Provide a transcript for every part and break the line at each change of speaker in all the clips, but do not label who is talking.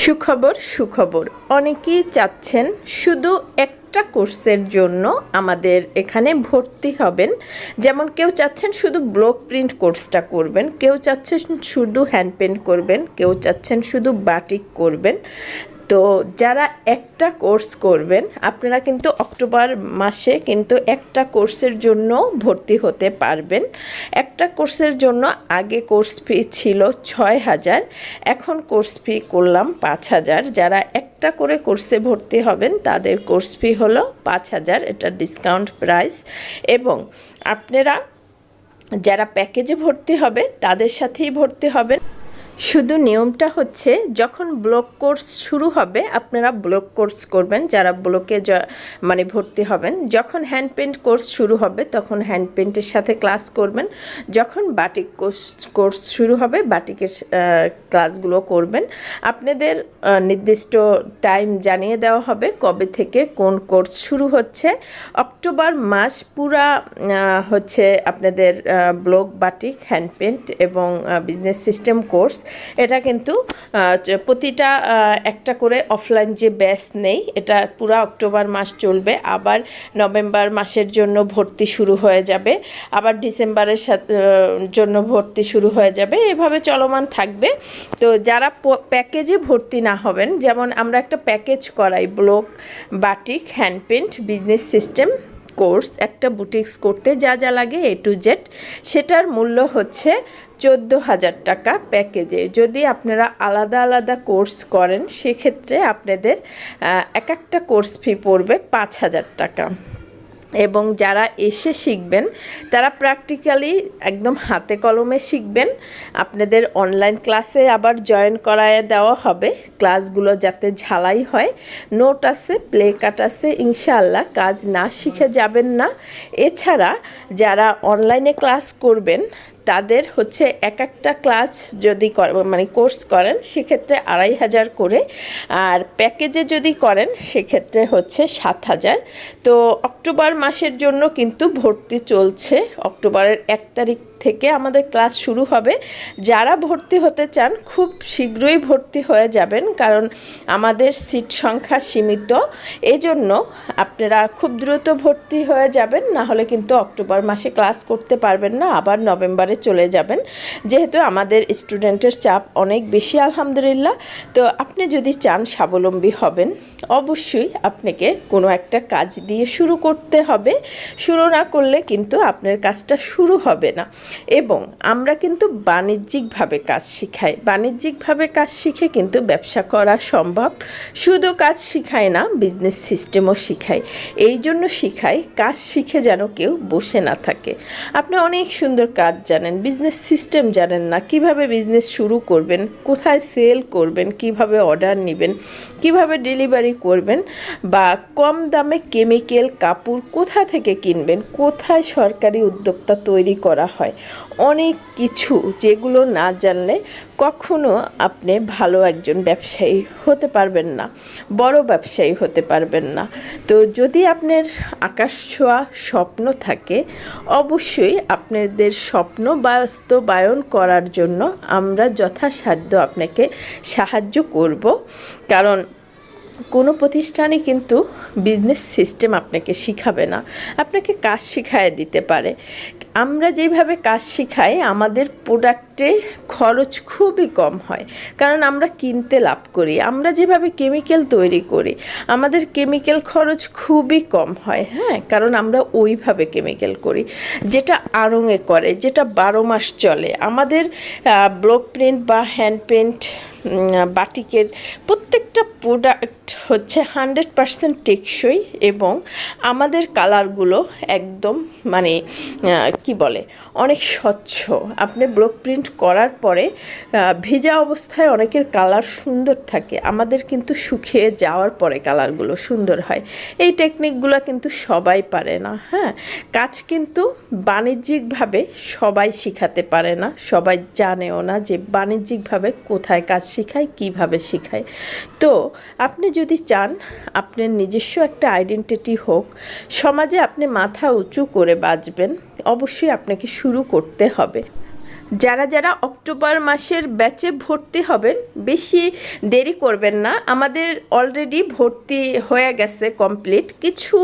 সুখবর সুখবর। অনেকেই চাচ্ছেন শুধু একটা কোর্সের জন্য আমাদের এখানে ভর্তি হবেন। যেমন কেউ চাচ্ছেন শুধু ব্লক প্রিন্ট কোর্সটা করবেন, কেউ চাচ্ছেন শুধু হ্যান্ড পেন্ট করবেন, কেউ চাচ্ছেন শুধু বাটিক করবেন। তো যারা একটা কোর্স করবেন, আপনারা কিন্তু অক্টোবর মাসে কিন্তু একটা কোর্সের জন্য ভর্তি হতে পারবেন। একটা কোর্সের জন্য আগে কোর্স ফি ছিল ছয় হাজার, এখন কোর্স ফি করলাম পাঁচ হাজার। যারা একটা করে কোর্সে ভর্তি হবেন, তাদের কোর্স ফি হলো পাঁচ হাজার, এটা ডিসকাউন্ট প্রাইস। এবং আপনারা যারা প্যাকেজে ভর্তি হবে, তাদের সাথেই ভর্তি হবেন। শুধু নিয়মটা হচ্ছে যখন ব্লক কোর্স শুরু হবে, আপনারা ব্লক কোর্স করবেন, যারা ব্লকে মানে ভর্তি হবেন। যখন হ্যান্ড পেন্ট কোর্স শুরু হবে, তখন হ্যান্ড পেন্টের সাথে ক্লাস করবেন। যখন বাটিক কোর্স কোর্স শুরু হবে বাটিকের ক্লাসগুলো করবেন। আপনাদের নির্দিষ্ট টাইম জানিয়ে দেওয়া হবে কবে থেকে কোন কোর্স শুরু হচ্ছে। অক্টোবর মাস পুরা হচ্ছে আপনাদের ব্লক বাটিক হ্যান্ড পেন্ট এবং বিজনেস সিস্টেম কোর্স এটা কিন্তু প্রতিটা একটা করে অফলাইন যে ব্যাচ নেই, এটা পুরো অক্টোবর মাস চলবে। আবার নভেম্বর মাসের জন্য ভর্তি শুরু হয়ে যাবে। আবার ডিসেম্বরের সাথে জন্য ভর্তি শুরু হয়ে যাবে। এভাবে চলমান থাকবে। তো যারা প্যাকেজে ভর্তি না হবেন, যেমন আমরা একটা প্যাকেজ করাই, block, batik hand paint business system course একটা বুটিক্স করতে যা যা লাগে এ টু জেড সেটার মূল্য হচ্ছে চোদ্দ হাজার টাকা প্যাকেজে। যদি আপনারা আলাদা আলাদা কোর্স করেন, সেক্ষেত্রে আপনাদের এক একটা কোর্স ফি পড়বে পাঁচ হাজার টাকা। এবং যারা এসে শিখবেন, তারা প্র্যাকটিক্যালি একদম হাতে কলমে শিখবেন। আপনাদের অনলাইন ক্লাসে আবার জয়েন করায় দেওয়া হবে। ক্লাসগুলো যাতে ঝালাই হয়। নোট আছে প্লে কাট আছে, ইনশাআল্লাহ কাজ না শিখে যাবেন না। এছাড়া যারা অনলাইনে ক্লাস করবেন তাদের হচ্ছে এক একটা ক্লাস যদি মানে কোর্স করেন, সেক্ষেত্রে আড়াই হাজার করে। আর প্যাকেজে যদি করেন, সেক্ষেত্রে হচ্ছে সাত হাজার। তো অক্টোবর মাসের জন্য কিন্তু ভর্তি চলছে। অক্টোবরের এক তারিখ থেকে আমাদের ক্লাস শুরু হবে। যারা ভর্তি হতে চান, খুব শীঘ্রই ভর্তি হয়ে যাবেন, কারণ আমাদের সিট সংখ্যা সীমিত। এজন্য আপনারা খুব দ্রুত ভর্তি হয়ে যাবেন না হলে কিন্তু অক্টোবর মাসে ক্লাস করতে পারবেন না, আবার নভেম্বরে চলে যাবেন। যেহেতু আমাদের স্টুডেন্টের চাপ অনেক বেশি, আলহামদুলিল্লাহ। তো আপনি যদি চান স্বাবলম্বী হবেন, অবশ্যই আপনাকে কোনো একটা কাজ দিয়ে শুরু করতে হবে। শুরু না করলে কিন্তু আপনার কাজটা শুরু হবে না। এবং আমরা কিন্তু বাণিজ্যিকভাবে কাজ শিখাই। বাণিজ্যিকভাবে কাজ শিখে কিন্তু ব্যবসা করা সম্ভব। শুধু কাজ শিখায় না, বিজনেস সিস্টেমও শিখাই। এই জন্য শিখাই, কাজ শিখে যেন কেউ বসে না থাকে। আপনি অনেক সুন্দর কাজ জানেন। বিজনেস সিস্টেম জানেন না। কীভাবে বিজনেস শুরু করবেন? কোথায় সেল করবেন? কীভাবে অর্ডার নেবেন? কীভাবে ডেলিভারি করবেন? বা কম দামে কেমিক্যাল কাপড় কোথা থেকে কিনবেন? কোথায় সরকারি উদ্যোক্তা তৈরি করা হয়? অনেক কিছু যেগুলো না জানলে কখনো আপনি ভালো একজন ব্যবসায়ী হতে পারবেন না, বড় ব্যবসায়ী হতে পারবেন না। তো যদি আপনার আকাশ ছোঁয়া স্বপ্ন থাকে, অবশ্যই আপনাদের স্বপ্ন বাস্তবায়ন করার জন্য আমরা যথাসাধ্য আপনাকে সাহায্য করব। কারণ কোনো প্রতিষ্ঠানে কিন্তু বিজনেস সিস্টেম আপনাকে শিখাবে না। আপনাকে কাজ শিখায় দিতে পারে। আমরা যেভাবে কাজ শিখাই, আমাদের প্রোডাক্টে খরচ খুবই কম হয়। কারণ আমরা কিনতে লাভ করি, আমরা যেভাবে কেমিক্যাল তৈরি করি, আমাদের কেমিক্যাল খরচ খুবই কম হয় হ্যাঁ? কারণ আমরা ওইভাবে কেমিক্যাল করি। যেটা আড়ঙে করে, যেটা বারো মাস চলে, আমাদের ব্লক প্রিন্ট বা হ্যান্ড পেন্ট বাটিকের প্রত্যেকটা প্রোডাক্ট হচ্ছে হান্ড্রেড পারসেন্ট টেকসই এবং আমাদের কালারগুলো একদম মানে কি বলে, অনেক স্বচ্ছ। আপনি ব্লক প্রিন্ট করার পরে ভেজা অবস্থায় অনেকের কালার সুন্দর থাকে। আমাদের কিন্তু শুকিয়ে যাওয়ার পরে কালারগুলো সুন্দর হয়। এই টেকনিকগুলো কিন্তু সবাই পারে না হ্যাঁ? কাজ কিন্তু বাণিজ্যিকভাবে সবাই শিখাতে পারে না, সবাই জানেও না যে বাণিজ্যিকভাবে কোথায় কাজ শিখায়, কীভাবে শিখায়। তো আপনি যদি চান, আপনার নিজস্ব একটা আইডেন্টিটি হোক, সমাজে আপনি মাথা উঁচু করে বাঁচবেন অবশ্যই আপনাকে শুরু করতে হবে। যারা যারা অক্টোবর মাসের ব্যাচে ভর্তি হবেন, বেশি দেরি করবেন না। আমাদের অলরেডি ভর্তি হয়ে গেছে কমপ্লিট কিছু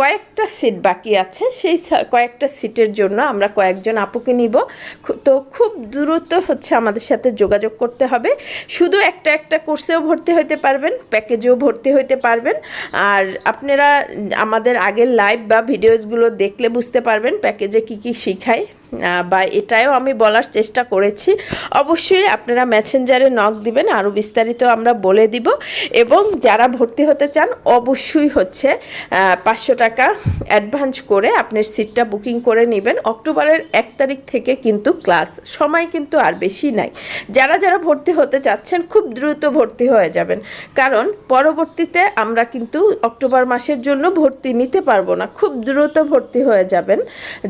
কয়েকটা সিট বাকি আছে। সেই কয়েকটা সিটের জন্য আমরা কয়েকজন আপুকে নিব। তো খুব দ্রুত হচ্ছে আমাদের সাথে যোগাযোগ করতে হবে। শুধু একটা একটা কোর্সেও ভর্তি হতে পারবেন প্যাকেজেও ভর্তি হতে পারবেন। আর আপনারা আমাদের আগের লাইভ বা ভিডিওসগুলো দেখলে বুঝতে পারবেন প্যাকেজে কি কি শিখায়। বা এটাও আমি বলার চেষ্টা করেছি। অবশ্যই আপনারা মেসেঞ্জারে নক দিবেন, আরও বিস্তারিত আমরা বলে দিব। এবং যারা ভর্তি হতে চান, অবশ্যই হচ্ছে পাঁচশো টাকা অ্যাডভান্স করে আপনার সিটটা বুকিং করে নেবেন। অক্টোবরের এক তারিখ থেকে কিন্তু ক্লাস সময় কিন্তু আর বেশি নাই। যারা যারা ভর্তি হতে চাচ্ছেন, খুব দ্রুত ভর্তি হয়ে যাবেন। কারণ পরবর্তীতে আমরা কিন্তু অক্টোবর মাসের জন্য ভর্তি নিতে পারব না। খুব দ্রুত ভর্তি হয়ে যাবেন।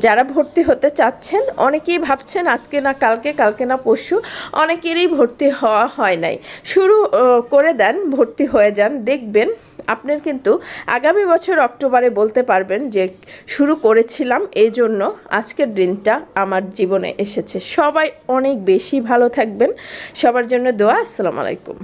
যারা ভর্তি হতে চাচ্ছেন অনেকেই ভাবছেন আজকে না কালকে কালকে না পরশু। অনেকেরই ভর্তি হওয়া হয় নাই। শুরু করে দেন, ভর্তি হয়ে যান। দেখবেন, আপনার কিন্তু আগামী বছর অক্টোবরে বলতে পারবেন যে, শুরু করেছিলাম এই জন্য আজকের দিনটা আমার জীবনে এসেছে। সবাই অনেক বেশি ভালো থাকবেন। সবার জন্য দোয়া। আসসালামু আলাইকুম।